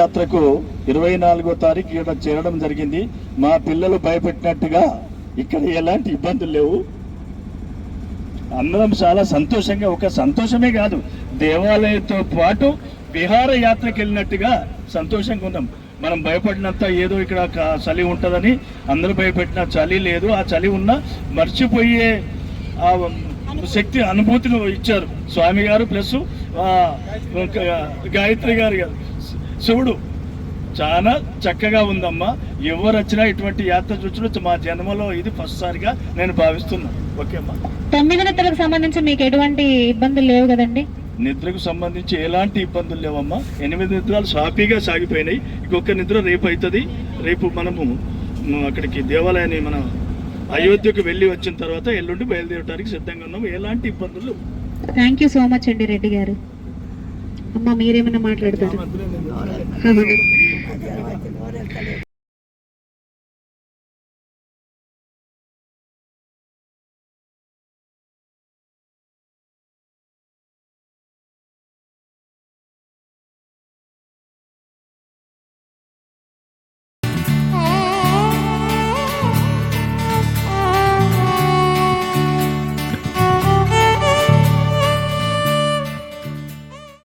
యాత్రకు ఇరవై నాలుగో తారీఖు ఇక్కడ చేరడం జరిగింది. మా పిల్లలు భయపెట్టినట్టుగా ఇక్కడ ఎలాంటి ఇబ్బందులు లేవు. అందరం చాలా సంతోషంగా ఒక సంతోషమే కాదు దేవాలయంతో పాటు విహార యాత్రకు వెళ్ళినట్టుగా సంతోషంగా ఉన్నాం. మనం భయపడినంత ఏదో ఇక్కడ చలి ఉంటుందని అందరూ భయపెట్టిన చలి లేదు. ఆ చలి ఉన్న మర్చిపోయే ఆ శక్తి అనుభూతిని ఇచ్చారు. స్వామి గారు ప్లస్ గాయత్రి గారు గారు. శివుడు చాలా చక్కగా ఉందమ్మా. ఎవరు వచ్చినా ఇటువంటి యాత్ర చూసిన మా జన్మలో ఇది ఫస్ట్ సారిగా నేను భావిస్తున్నాను ఓకే అమ్మా. తొమ్మిది నిద్రలకు సంబంధించి మీకు ఎటువంటి ఇబ్బందులు లేవు కదండి? నిద్రకు సంబంధించి ఎలాంటి ఇబ్బందులు లేవమ్మా? ఎనిమిది నిద్రలు సాఫీగా సాగిపోయినాయి. ఇంకొక నిద్ర రేపు అవుతుంది రేపు మనము అక్కడికి దేవాలయాన్ని మన అయోధ్యకు వెళ్ళి వచ్చిన తర్వాత ఎల్లుండి బయలుదేరడానికి సిద్ధంగా ఉన్నాము. ఎలాంటి ఇబ్బందులు. థ్యాంక్ యూ సో మచ్ అండి రెడ్డి గారు. అమ్మ మీరేమైనా మాట్లాడతారు?